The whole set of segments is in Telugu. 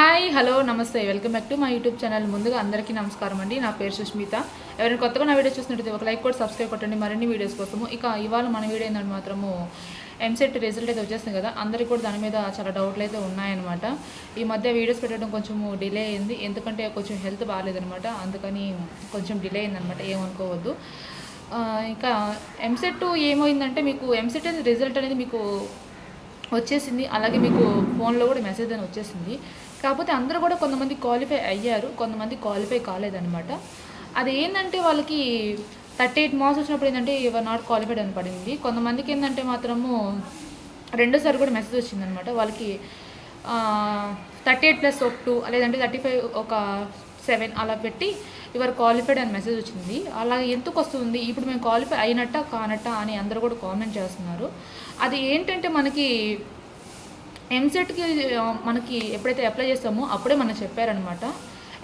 హాయ్ హలో నమస్తే. వెల్కమ్ బ్యాక్ టు మా యూట్యూబ్ ఛానల్. ముందుగా అందరికీ నమస్కారం అండి. నా పేరు సుష్మిత. ఎవరైనా కొత్తగా నా వీడియో చూసినట్టయితే ఒక లైక్ కూడా సబ్స్క్రైబ్ కొట్టండి. మరిన్ని వీడియోస్ కోసము. ఇక ఇవాళ మన వీడియో ఏంటంటే మాత్రము ఎంసెట్ రిజల్ట్ అయితే వచ్చేసింది కదా. అందరికీ కూడా దాని మీద చాలా డౌట్లు అయితే ఉన్నాయన్నమాట. ఈ మధ్య వీడియోస్ పెట్టడం కొంచెం డిలే అయింది. ఎందుకంటే కొంచెం హెల్త్ బాగాలేదనమాట అందుకని కొంచెం డిలే అయిందనమాట ఏమనుకోవద్దు. ఇంకా ఎంసెట్ ఏమైందంటే మీకు ఎంసెట్ అనేది రిజల్ట్ అనేది మీకు వచ్చేసింది. అలాగే మీకు ఫోన్లో కూడా మెసేజ్ అని వచ్చేసింది. కాకపోతే అందరూ కూడా కొంతమంది క్వాలిఫై అయ్యారు. కొంతమంది క్వాలిఫై కాలేదనమాట అది ఏంటంటే వాళ్ళకి థర్టీ ఎయిట్ మార్క్స్ వచ్చినప్పుడు ఏంటంటే యువర్ నాట్ క్వాలిఫైడ్ అని పడింది. కొంతమందికి ఏంటంటే మాత్రము రెండోసారి కూడా మెసేజ్ వచ్చిందనమాట వాళ్ళకి థర్టీ ఎయిట్ ప్లస్ ఒక టూ లేదంటే థర్టీ ఫైవ్ ఒక సెవెన్ అలా పెట్టి ఇవర్ క్వాలిఫైడ్ అని మెసేజ్ వచ్చింది. అలా ఎందుకు వస్తుంది? ఇప్పుడు మేము క్వాలిఫై అయినట్ట కానట్ట అని అందరూ కూడా కామెంట్ చేస్తున్నారు. అది ఏంటంటే మనకి ఎంసెట్కి మనకి ఎప్పుడైతే అప్లై చేస్తామో అప్పుడే మనం చెప్పారనమాట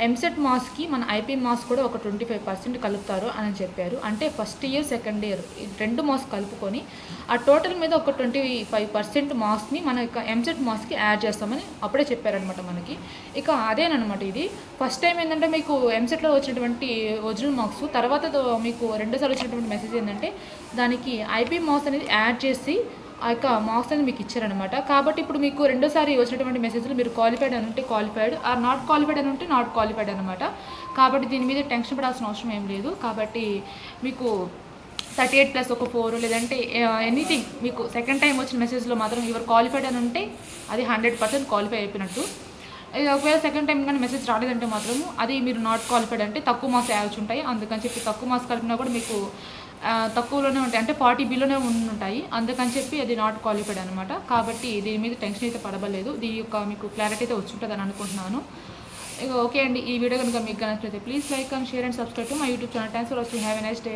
ఎంసెట్ మాస్కి మన ఐపీ మాస్ కూడా ఒక ట్వంటీ ఫైవ్ పర్సెంట్ కలుపుతారు అని చెప్పారు. అంటే ఫస్ట్ ఇయర్ సెకండ్ ఇయర్ రెండు మాస్ కలుపుకొని ఆ టోటల్ మీద ఒక ట్వంటీ ఫైవ్ పర్సెంట్ మాస్క్ని మన యొక్క ఎంసెట్ మాస్కి యాడ్ చేస్తామని అప్పుడే చెప్పారనమాట మనకి. ఇక అదేనమాట ఇది. ఫస్ట్ టైం ఏంటంటే మీకు ఎంసెట్లో వచ్చినటువంటి ఒరిజినల్ మార్క్స్ తర్వాత మీకు రెండోసారి వచ్చినటువంటి మెసేజ్ ఏంటంటే దానికి ఐపీ మార్క్స్ అనేది యాడ్ చేసి ఆ యొక్క మార్క్స్ అనేది మీకు ఇచ్చారనమాట కాబట్టి ఇప్పుడు మీకు రెండోసారి వచ్చినటువంటి మెసేజ్లు మీరు క్వాలిఫైడ్ అని ఉంటే క్వాలిఫైడ్ ఆర్ నాట్ క్వాలిఫైడ్ అని ఉంటే నాట్ క్వాలిఫైడ్ అనమాట కాబట్టి దీని మీద టెన్షన్ పడాల్సిన అవసరం ఏం లేదు. కాబట్టి మీకు థర్టీ ఎయిట్ ప్లస్ ఒక ఫోర్ లేదంటే uh, ఎనీథింగ్ మీకు సెకండ్ టైం వచ్చిన మెసేజ్లో మాత్రం ఎవరు క్వాలిఫైడ్ అని ఉంటే అది హండ్రెడ్ పర్సెంట్ క్వాలిఫై అయిపోయినట్టు. ఇది ఒకవేళ సెకండ్ టైం కానీ మెసేజ్ రాలేదంటే మాత్రం అది మీరు నాట్ క్వాలిఫైడ్ అంటే తక్కువ మార్క్స్ యావచ్చు ఉంటాయి. అందుకని చెప్పి తక్కువ మార్క్స్ కలిపినా కూడా మీకు తక్కువలోనే ఉంటాయి. అంటే ఫార్టీ బిలోనే ఉంటాయి అందుకని చెప్పి అది నాట్ క్వాలిఫైడ్ అనమాట కాబట్టి దీని మీద టెన్షన్ అయితే పడబలేదు దీని యొక్క మీకు క్లారిటీ అయితే వచ్చి ఉంటుందని అనుకుంటున్నాను. ఇక ఓకే అండి. ఈ వీడియో కనుక మీకు కనెక్ట్ అయితే please like and share and subscribe to my YouTube channel thanks for watching have a nice day